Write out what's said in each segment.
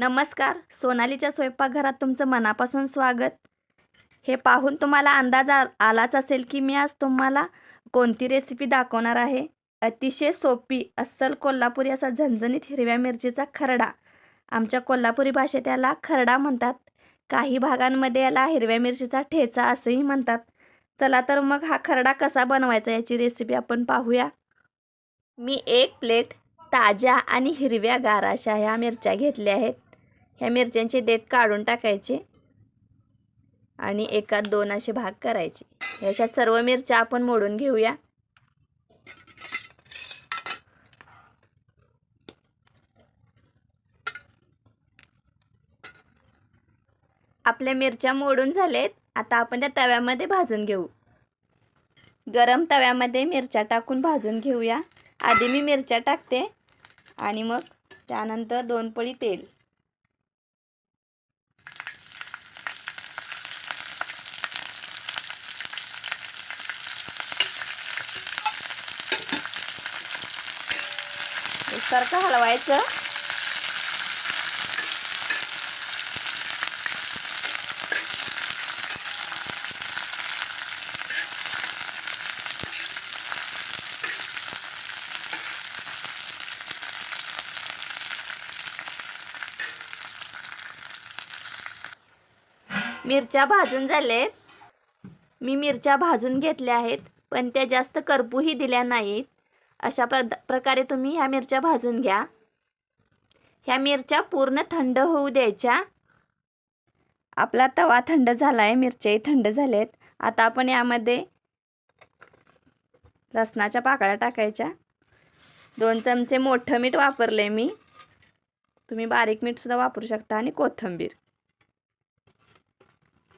नमस्कार सोनालीच्या स्वयंपाकघरात तुमचं मनापासून स्वागत. हे पाहून तुम्हाला अंदाज आ आलाच असेल की मी आज तुम्हाला कोणती रेसिपी दाखवणार आहे? अतिशय सोपी अस्सल कोल्हापुरी असा झणझणीत हिरव्या मिरचीचा खरडा. आमच्या कोल्हापुरी भाषेत याला खरडा म्हणतात. काही भागांमध्ये याला हिरव्या मिरचीचा ठेचा असंही म्हणतात. चला तर मग हा खरडा कसा बनवायचा याची रेसिपी आपण पाहूया. मी एक प्लेट ताज्या आणि हिरव्या गाराशा ह्या मिरच्या घेतल्या आहेत. ह्या मिरच्यांचे देठ काढून टाकायचे आणि एकात दोन असे भाग करायचे. अशा सर्व मिरच्या आपण मोडून घेऊया. आपल्या मिरच्या मोडून झालेत. आता आपण त्या तव्यामध्ये भाजून घेऊ. गरम तव्यामध्ये मिरच्या टाकून भाजून घेऊया. आधी मी मिरच्या टाकते आणि मग त्यानंतर दोन पळी तेल. एकसारखं हलवायचं. मिरच्या भाजून झालेत. मी मिरच्या भाजून घेतल्या आहेत पण त्या जास्त करपूही दिल्या नाहीत. अशा पद प्रकारे तुम्ही ह्या मिरच्या भाजून घ्या. ह्या मिरच्या पूर्ण थंड होऊ द्यायच्या. आपला तवा थंड झाला आहे मिरच्याही थंड झालेत. आता आपण यामध्ये लसणाच्या पाकळ्या टाकायच्या. दोन चमचे मोठं मीठ वापरले मी. तुम्ही बारीक मीठसुद्धा वापरू शकता आणि कोथिंबीर.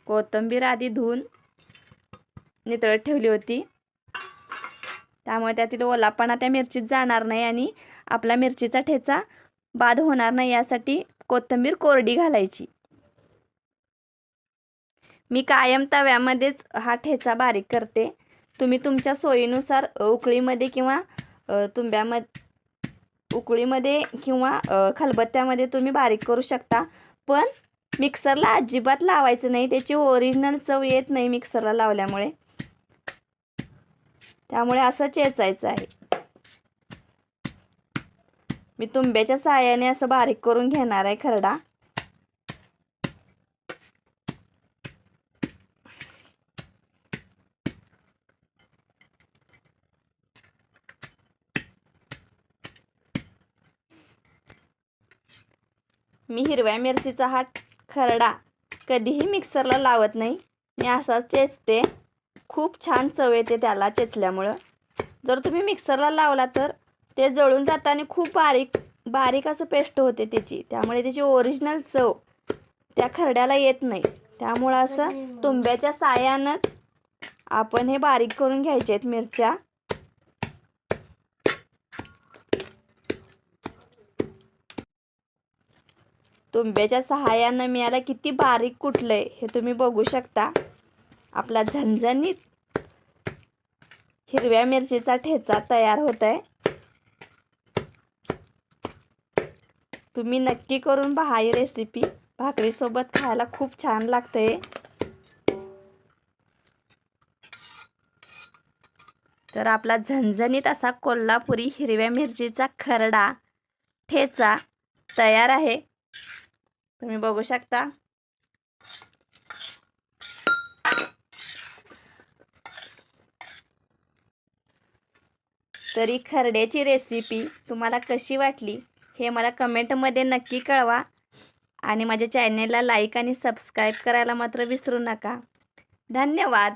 कोथिंबीर आधी धुवून नितळत ठेवली होती. त्यामुळे त्यातील ओलापणा त्या मिरचीत जाणार नाही आणि आपला मिरचीचा ठेचा बाद होणार नाही यासाठी कोथिंबीर कोरडी घालायची. मी कायम तव्यामध्येच हा ठेचा बारीक करते. तुम्ही तुमच्या सोयीनुसार उकळीमध्ये किंवा तुंब्यामध्ये उकळीमध्ये किंवा खलबत्त्यामध्ये तुम्ही बारीक करू शकता. पण मिक्सरला अजिबात लावायचं नाही. त्याची ओरिजिनल चव येत नाही मिक्सरला लावल्यामुळे. त्यामुळे असं चेचायचं आहे. मी तुंब्याच्या साहाय्याने असं बारीक करून घेणार आहे खरडा. मी हिरव्या मिरचीचा हा खरडा कधीही मिक्सरला लावत नाही. मी असाच चेचते. खूप छान चव येते त्याला चेचल्यामुळं. जर तुम्ही मिक्सरला लावला तर ते जळून जातं आणि खूप बारीक बारीक असं पेस्ट होते त्याची. त्यामुळे त्याची ओरिजिनल चव त्या खरड्याला येत नाही. त्यामुळं असं तुंब्याच्या साह्यानंच आपण हे बारीक करून घ्यायचे आहेत मिरच्या. तुंब्याच्या सहाय्यानं मी याला किती बारीक कुठलंय हे तुम्ही बघू शकता. आपला झणझणीत हिरव्या मिरचीचा ठेचा तयार होत आहे तुम्ही नक्की करून पहा ही रेसिपी भाकरीसोबत खायला खूप छान लागते तर आपला झणझणीत असा कोल्हापुरी हिरव्या मिरचीचा खरडा ठेचा तयार आहे. तुम्ही बघू शकता. तरी खरड्याची रेसिपी तुम्हाला कशी वाटली हे मला कमेंटमध्ये नक्की कळवा. आणि माझ्या चॅनेलला लाईक आणि सबस्क्राईब करायला मात्र विसरू नका. धन्यवाद.